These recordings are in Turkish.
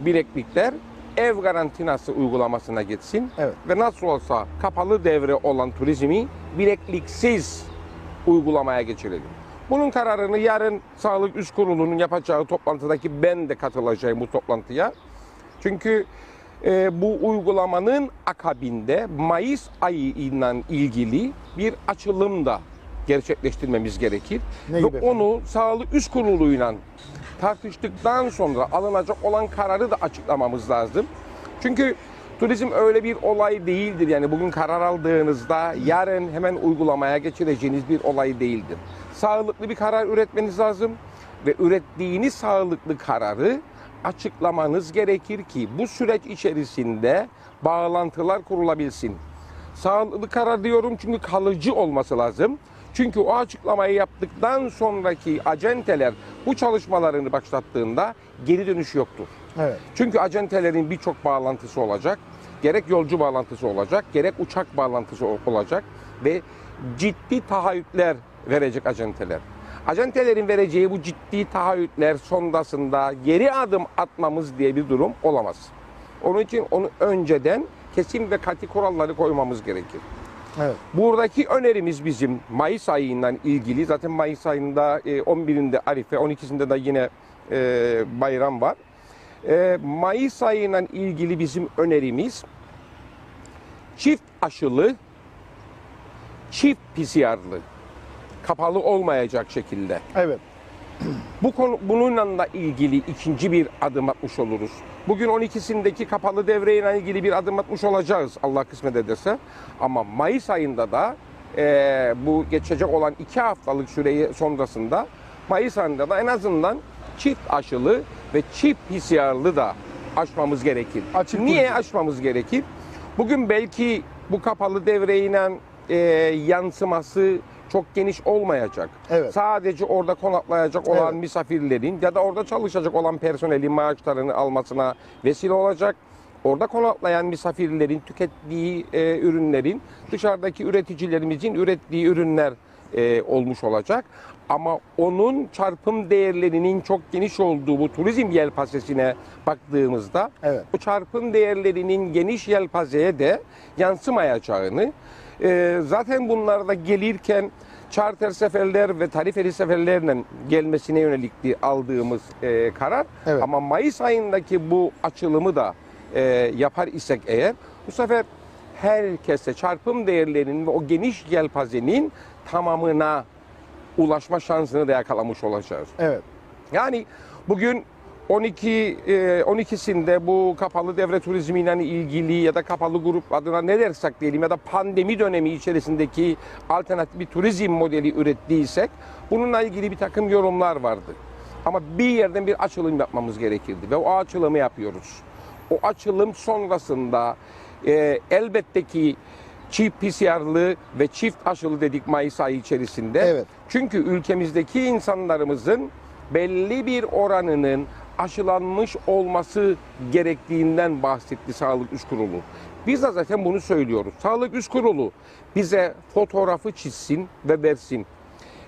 bileklikler ev garantinası uygulamasına geçsin. Evet. Ve nasıl olsa kapalı devre olan turizmi bilekliksiz uygulamaya geçirelim. Bunun kararını yarın Sağlık Üst Kurulu'nun yapacağı toplantıdaki ben de katılacağım bu toplantıya. Çünkü e, bu uygulamanın akabinde Mayıs ayı ile ilgili bir açılım da gerçekleştirmemiz gerekir. Ne Ve efendim? onu Sağlık Üst Kurulu'yla tartıştıktan sonra alınacak olan kararı da açıklamamız lazım. Çünkü turizm öyle bir olay değildir. Yani bugün karar aldığınızda yarın hemen uygulamaya geçireceğiniz bir olay değildir. Sağlıklı bir karar üretmeniz lazım ve ürettiğiniz sağlıklı kararı açıklamanız gerekir ki bu süreç içerisinde bağlantılar kurulabilsin. Sağlıklı karar diyorum çünkü kalıcı olması lazım. Çünkü o açıklamayı yaptıktan sonraki acenteler bu çalışmalarını başlattığında geri dönüş yoktur. Evet. Çünkü acentelerin birçok bağlantısı olacak. Gerek yolcu bağlantısı olacak, gerek uçak bağlantısı ol- olacak ve ciddi taahhütler verecek acenteler. Acentelerin vereceği bu ciddi taahhütler sonrasında geri adım atmamız diye bir durum olamaz. Onun için onu önceden kesin ve katı kuralları koymamız gerekir. Evet. Buradaki önerimiz bizim Mayıs ayından ilgili. Zaten Mayıs ayında e, 11'inde Arife, 12'sinde de yine e, bayram var. E, Mayıs ayından ilgili bizim önerimiz çift aşılı, çift PCR'lı, kapalı olmayacak şekilde. Evet. Bu konu bununla da ilgili ikinci bir adım atmış oluruz. Bugün 12'sindeki kapalı devreyle ilgili bir adım atmış olacağız Allah kısmet ederse. Ama Mayıs ayında da eee, bu geçecek olan iki haftalık süreyi sonrasında Mayıs ayında da en azından çift aşılı ve çift PCR'lı da açmamız gerekir. Açık Niye turizm. açmamız gerekir? Bugün belki bu kapalı devreyle eee, yansıması çok geniş olmayacak. Evet. Sadece orada konaklayacak olan Evet. misafirlerin ya da orada çalışacak olan personelin maaşlarını almasına vesile olacak. Orada konaklayan misafirlerin tükettiği e, ürünlerin dışarıdaki üreticilerimizin ürettiği ürünler e, olmuş olacak. Ama onun çarpım değerlerinin çok geniş olduğu bu turizm yelpazesine baktığımızda Evet. bu çarpım değerlerinin geniş yelpazeye de yansımayacağını e, zaten bunlarda gelirken charter seferler ve tarifeli seferlerle gelmesine yönelikti aldığımız e, karar. Evet. Ama Mayıs ayındaki bu açılımı da e, yapar isek eğer bu sefer herkese çarpım değerlerinin ve o geniş yelpazenin tamamına ulaşma şansını da yakalamış olacağız. Evet. Yani bugün 12 e, 12'sinde bu kapalı devre turizmiyle ilgili ya da kapalı grup adına ne dersek diyelim ya da pandemi dönemi içerisindeki alternatif bir turizm modeli ürettiysek bununla ilgili bir takım yorumlar vardı. Ama bir yerden bir açılım yapmamız gerekirdi ve o açılımı yapıyoruz. O açılım sonrasında e, elbette ki çift PCR'lı ve çift aşılı dedik Mayıs ayı içerisinde. Evet. Çünkü ülkemizdeki insanlarımızın belli bir oranının aşılanmış olması gerektiğinden bahsetti Sağlık Üst Kurulu. Biz de zaten bunu söylüyoruz. Sağlık Üst Kurulu bize fotoğrafı çizsin ve versin.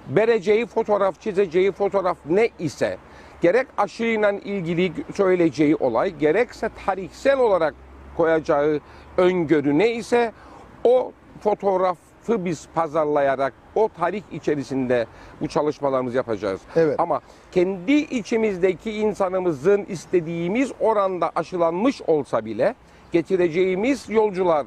Vereceği fotoğraf, çizeceği fotoğraf ne ise gerek aşıyla ilgili söyleyeceği olay, gerekse tarihsel olarak koyacağı öngörü ne ise o fotoğrafı biz pazarlayarak o tarih içerisinde bu çalışmalarımızı yapacağız. Evet. Ama kendi içimizdeki insanımızın istediğimiz oranda aşılanmış olsa bile getireceğimiz yolcular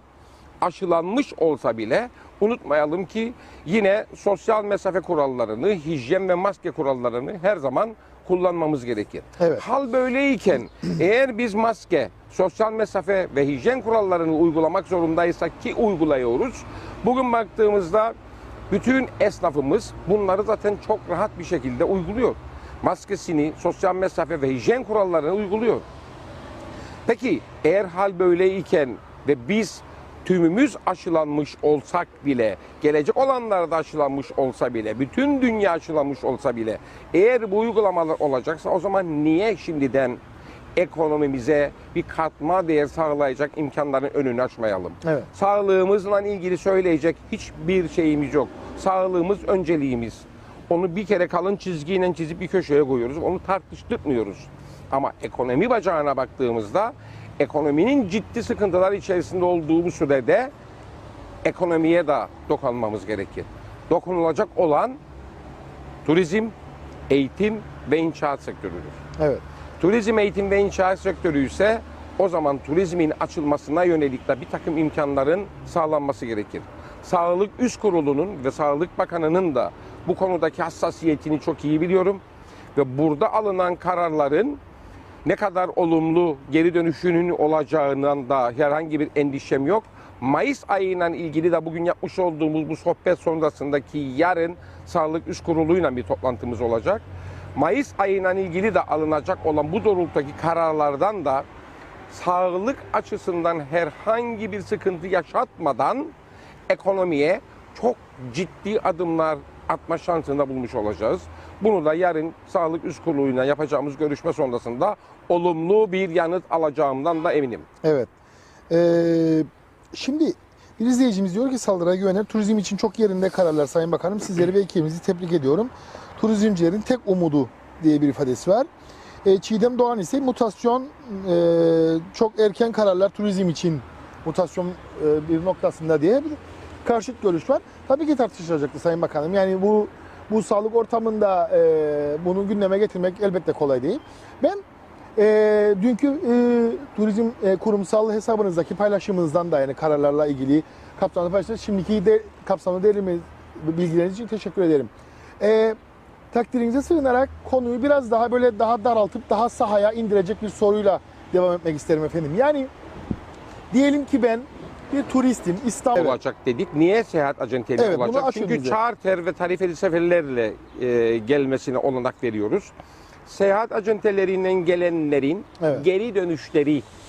aşılanmış olsa bile unutmayalım ki yine sosyal mesafe kurallarını, hijyen ve maske kurallarını her zaman kullanmamız gerekir. Evet. Hal böyleyken eğer biz maske, sosyal mesafe ve hijyen kurallarını uygulamak zorundaysak ki uyguluyoruz. Bugün baktığımızda bütün esnafımız bunları zaten çok rahat bir şekilde uyguluyor. Maskesini, sosyal mesafe ve hijyen kurallarını uyguluyor. Peki eğer hal böyleyken ve biz tümümüz aşılanmış olsak bile, gelecek olanlar da aşılanmış olsa bile, bütün dünya aşılanmış olsa bile, eğer bu uygulamalar olacaksa o zaman niye şimdiden ekonomimize bir katma değer sağlayacak imkanların önünü açmayalım? Evet. Sağlığımızla ilgili söyleyecek hiçbir şeyimiz yok. Sağlığımız önceliğimiz. Onu bir kere kalın çizgiyle çizip bir köşeye koyuyoruz. Onu tartıştırmıyoruz. Ama ekonomi bacağına baktığımızda ekonominin ciddi sıkıntılar içerisinde olduğu bu sürede ekonomiye de dokunmamız gerekir. Dokunulacak olan turizm, eğitim ve inşaat sektörüdür. Evet. Turizm, eğitim ve inşaat sektörü ise o zaman turizmin açılmasına yönelik de bir takım imkanların sağlanması gerekir. Sağlık Üst Kurulu'nun ve Sağlık Bakanı'nın da bu konudaki hassasiyetini çok iyi biliyorum. Ve burada alınan kararların ne kadar olumlu geri dönüşünün olacağından da herhangi bir endişem yok. Mayıs ayıyla ilgili de bugün yapmış olduğumuz bu sohbet sonrasındaki yarın Sağlık Üst Kurulu'yla bir toplantımız olacak. Mayıs ayıyla ilgili de alınacak olan bu doğrultudaki kararlardan da sağlık açısından herhangi bir sıkıntı yaşatmadan ekonomiye çok ciddi adımlar atma şansında bulmuş olacağız. Bunu da yarın Sağlık Üst Kurulu'yla yapacağımız görüşme sonrasında olumlu bir yanıt alacağımdan da eminim. Evet. Ee, şimdi bir izleyicimiz diyor ki saldırıya güvenir. Turizm için çok yerinde kararlar Sayın Bakanım. Sizleri ve ekibimizi tebrik ediyorum. Turizmcilerin tek umudu diye bir ifadesi var. Ee, Çiğdem Doğan ise mutasyon e, çok erken kararlar turizm için mutasyon e, bir noktasında diye karşıt görüş var. Tabii ki tartışılacaktı Sayın Bakanım. Yani bu bu sağlık ortamında e, bunu gündeme getirmek elbette kolay değil. Ben e, dünkü e, turizm e, kurumsal hesabınızdaki paylaşımınızdan da yani kararlarla ilgili kapsamlı paylaştınız. Şimdiki de kapsamlı değerli bilgileriniz için teşekkür ederim. E, takdirinize sığınarak konuyu biraz daha böyle daha daraltıp daha sahaya indirecek bir soruyla devam etmek isterim efendim. Yani diyelim ki ben bir turistim İstanbul. olacak dedik. Niye seyahat acenteliği Evet, bunu olacak? açın Çünkü bize. charter ve tarifeli seferlerle e, gelmesine olanak veriyoruz. Seyahat acentelerinden gelenlerin Evet. geri dönüşleri